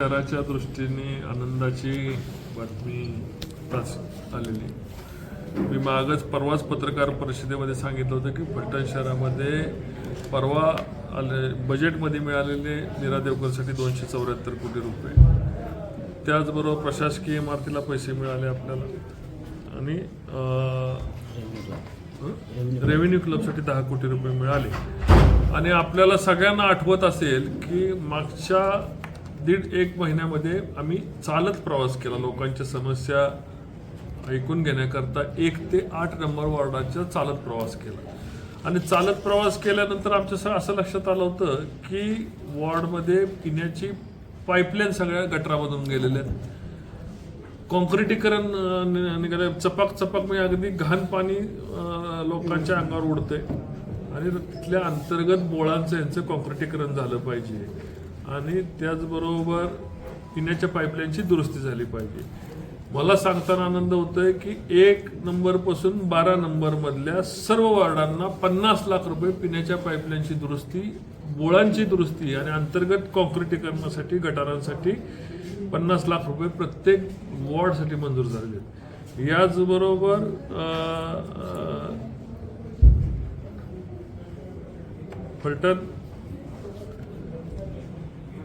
शहराच्या दृष्टीने आनंदाची बातमी तास आलेली मी मागच परवाच पत्रकार परिषदेमध्ये सांगितलं होतं की फलटण शहरामध्ये परवा आले बजेटमध्ये मिळालेले नीरा देवकरसाठी दोनशे चौऱ्याहत्तर कोटी रुपये. त्याचबरोबर प्रशासकीय इमारतीला पैसे मिळाले आपल्याला. आणि रेव्हेन्यू क्लबसाठी दहा कोटी रुपये मिळाले. आणि आपल्याला सगळ्यांना आठवत असेल की मागच्या दीड एक महिन्यामध्ये आम्ही चालत प्रवास केला लोकांच्या समस्या ऐकून घेण्याकरता एक ते आठ नंबर वॉर्डाचा चालत प्रवास केला. आणि चालत प्रवास केल्यानंतर आमच्या असं लक्षात आलं होतं की वॉर्डमध्ये पिण्याची पाईपलाईन सगळ्या गटरामधून गेलेल्या आहेत. कॉन्क्रिटीकरण निघाले चपाक चपाक म्हणजे अगदी घाण पाणी लोकांच्या अंगावर उडते आणि तिथल्या अंतर्गत बोळांचं यांचं कॉन्क्रिटीकरण झालं पाहिजे. आणि त्याचबरोबर पिण्याच्या पाईपलाईनची दुरुस्ती झाली पाहिजे. मला सांगताना आनंद होतोय की एक नंबरपासून बारा नंबरमधल्या सर्व वॉर्डांना पन्नास लाख रुपये पिण्याच्या पाईपलाईनची दुरुस्ती बोळांची दुरुस्ती आणि अंतर्गत कॉन्क्रिटीकरणासाठी गटारांसाठी पन्नास लाख रुपये प्रत्येक वॉर्डसाठी मंजूर झालेले आहेत. याचबरोबर फलटण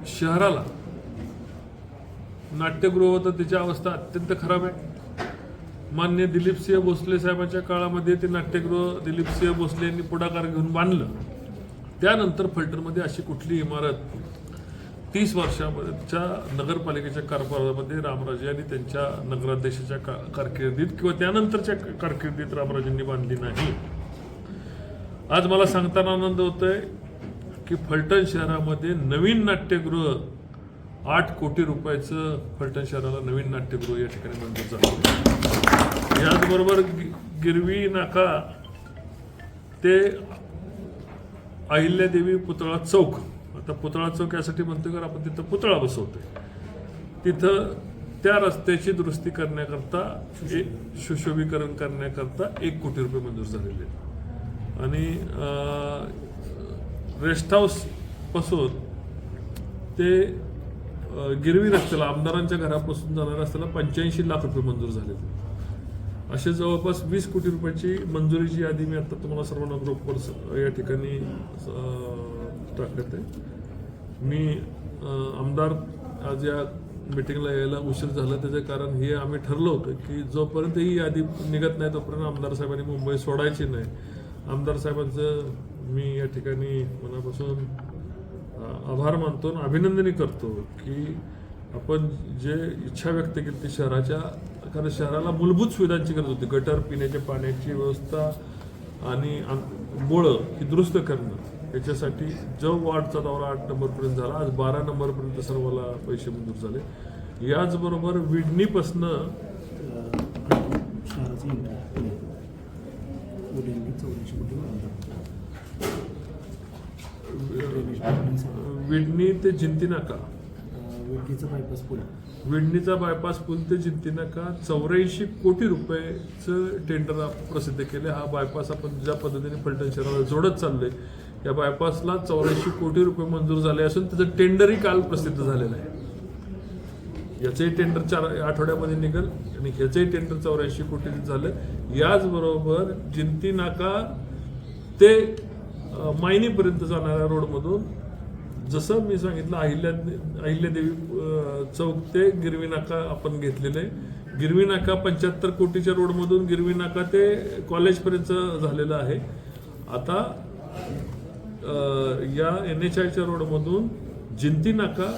शहराला. नाट्यगृह होतं त्याची अवस्था अत्यंत खराब आहे. मान्य दिलीपसिंह भोसले साहेबांच्या काळामध्ये ते नाट्यगृह दिलीपसिंह भोसले यांनी पुढाकार घेऊन बांधलं. त्यानंतर फलटणमध्ये अशी कुठली इमारत तीस वर्षाच्या नगरपालिकेच्या कारभारामध्ये रामराजे यांनी त्यांच्या नगराध्यक्षाच्या का कारकिर्दीत किंवा त्यानंतरच्या कारकिर्दीत रामराजेंनी बांधली नाही. आज मला सांगताना आनंद होतोय की फलटण शहरामध्ये नवीन नाट्यगृह आठ कोटी रुपयाचं फलटण शहराला नवीन नाट्यगृह या ठिकाणी मंजूर झालं. याचबरोबर गिरवी नाका ते अहिल्यादेवी पुतळा चौक. आता पुतळा चौक यासाठी म्हणतो कारण आपण तिथं पुतळा बसवतोय. तिथं त्या रस्त्याची दुरुस्ती करण्याकरता एक सुशोभीकरण करण्याकरता एक कोटी रुपये मंजूर झालेले आहेत. आणि रेस्ट हाऊसपासून ते गिरवी रस्त्याला आमदारांच्या घरापासून जाणाऱ्या रस्त्याला पंच्याऐंशी लाख रुपये मंजूर झाले असे जवळपास वीस कोटी रुपयाची मंजुरीची यादी मी आता तुम्हाला सर्वांना ग्रुपवर या ठिकाणी अं, आहे. मी आमदार आज या मिटिंगला यायला उशीर झाला. त्याचं कारण हे आम्ही ठरलं होतं की जोपर्यंत ही यादी निघत नाही तोपर्यंत आमदार साहेबांनी मुंबई सोडायची नाही. आमदार साहेबांचं मी या ठिकाणी मनापासून आभार मानतो आणि अभिनंदनही करतो की आपण जे इच्छा व्यक्त केली ती शहराच्या कारण शहराला मूलभूत सुविधांची गरज होती. गटर पिण्याच्या पाण्याची व्यवस्था आणि आम- बोळं ही दुरुस्त करणं याच्यासाठी जो वार्डचा दौरा आठ नंबरपर्यंत झाला आज बारा नंबरपर्यंत सर्वाला पैसे मंजूर झाले. याचबरोबर विडणीपासनं चौऱ्याऐंशी कोटी. विडणी ते जिंती नाका. विडकीचं बायपास पूल विडणीचा बायपास पूल ते जिंती नाका. चौऱ्याऐंशी कोटी रुपयेचं टेंडर प्रसिद्ध केले हा बायपास आपण ज्या पद्धतीने फलटण शहराला जोडत चाललोय या बायपासला चौऱ्याऐंशी कोटी रुपये मंजूर झाले असून त्याचं टेंडरही काल प्रसिद्ध झालेलं आहे. याचंही टेंडर चार आठवड्यामध्ये निघेल आणि ह्याचंही टेंडर चौऱ्याऐंशी कोटी झालं. याचबरोबर जिंती नाका ते मायनीपर्यंत जाणाऱ्या रोडमधून जसं मी सांगितलं अहिल्या अहिल्यादेवी चौक ते गिरवी नाका आपण घेतलेलं. आहे गिरवी नाका पंच्याहत्तर कोटीच्या रोडमधून गिरवी नाका ते कॉलेजपर्यंत झालेलं आहे. आता या एन एच आयच्या रोडमधून जिंती नाका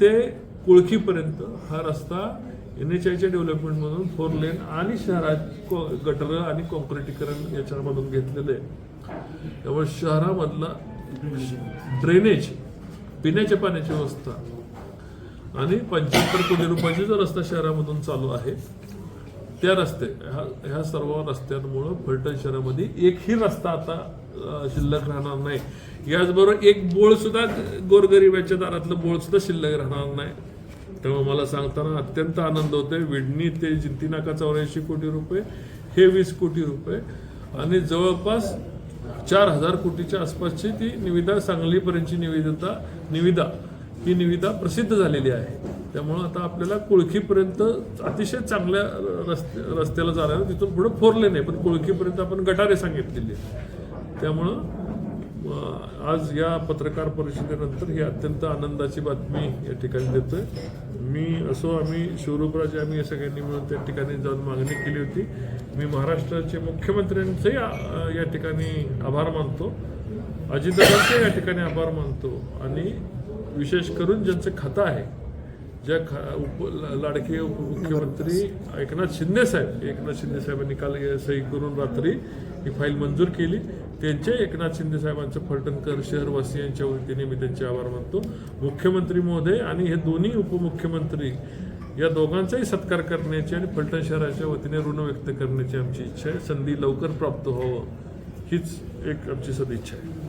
ते कुळखीपर्यंत हा रस्ता एन एच आयच्या डेव्हलपमेंटमधून फोर लेन आणि शहरात को- गटर आणि कॉन्क्रिटीकरण याच्यामधून घेतलेलं आहे. त्यामुळे शहरामधला ड्रेनेज पिण्याच्या पाण्याची व्यवस्था आणि पंच्याहत्तर कोटी रुपयाचा जो रस्ता शहरामधून चालू आहे त्या रस्ते ह्या ह्या सर्व रस्त्यांमुळं फलटण शहरामध्ये एकही रस्ता आता शिल्लक राहणार नाही. याचबरोबर एक बोळ सुद्धा गोरगरिबाच्या दारातलं बोळ सुद्धा शिल्लक राहणार नाही. तेव्हा मला सांगताना अत्यंत आनंद होतोय. विडणी ते जिंतीनाका चौऱ्याऐंशी कोटी रुपये हे वीस कोटी रुपये. आणि जवळपास चार हजार कोटीच्या आसपासची ती निविदा सांगलीपर्यंतची निविदता निविदा ही निविदा प्रसिद्ध झालेली आहे. त्यामुळं आता आपल्याला कुळखीपर्यंत अतिशय चांगल्या रस्ते रस्त्याला जाणार तिथून पुढे फोरले नाही पण कुळखीपर्यंत आपण गटारे सांगितलेली त्यामुळं आज या पत्रकार परिषदेनंतर ही अत्यंत आनंदाची बातमी या ठिकाणी देतोय. मी असो आम्ही शिवरूपराजे आम्ही या सगळ्यांनी मिळून त्या ठिकाणी जाऊन मागणी केली होती. मी महाराष्ट्राचे मुख्यमंत्र्यांचेही या ठिकाणी आभार मानतो. अजितदादांचे या ठिकाणी आभार मानतो. आणि विशेष करून ज्यांचं खातं आहे ज्या खा उप लाडके उपमुख्यमंत्री एकनाथ शिंदे साहेब एकनाथ शिंदे साहेबांनी काल सही करून रात्री ही फाईल मंजूर केली. त्यांचे एकनाथ शिंदे साहेबांचं फलटणकर शहरवासियांच्या वतीने मी त्यांचे आभार मानतो. मुख्यमंत्री महोदय आणि हे दोन्ही उपमुख्यमंत्री या दोघांचाही सत्कार करण्याची आणि फलटण शहराच्या वतीने ऋण व्यक्त करण्याची आमची इच्छा आहे. संधी लवकर प्राप्त व्हावं हीच एक आमची सदिच्छा आहे.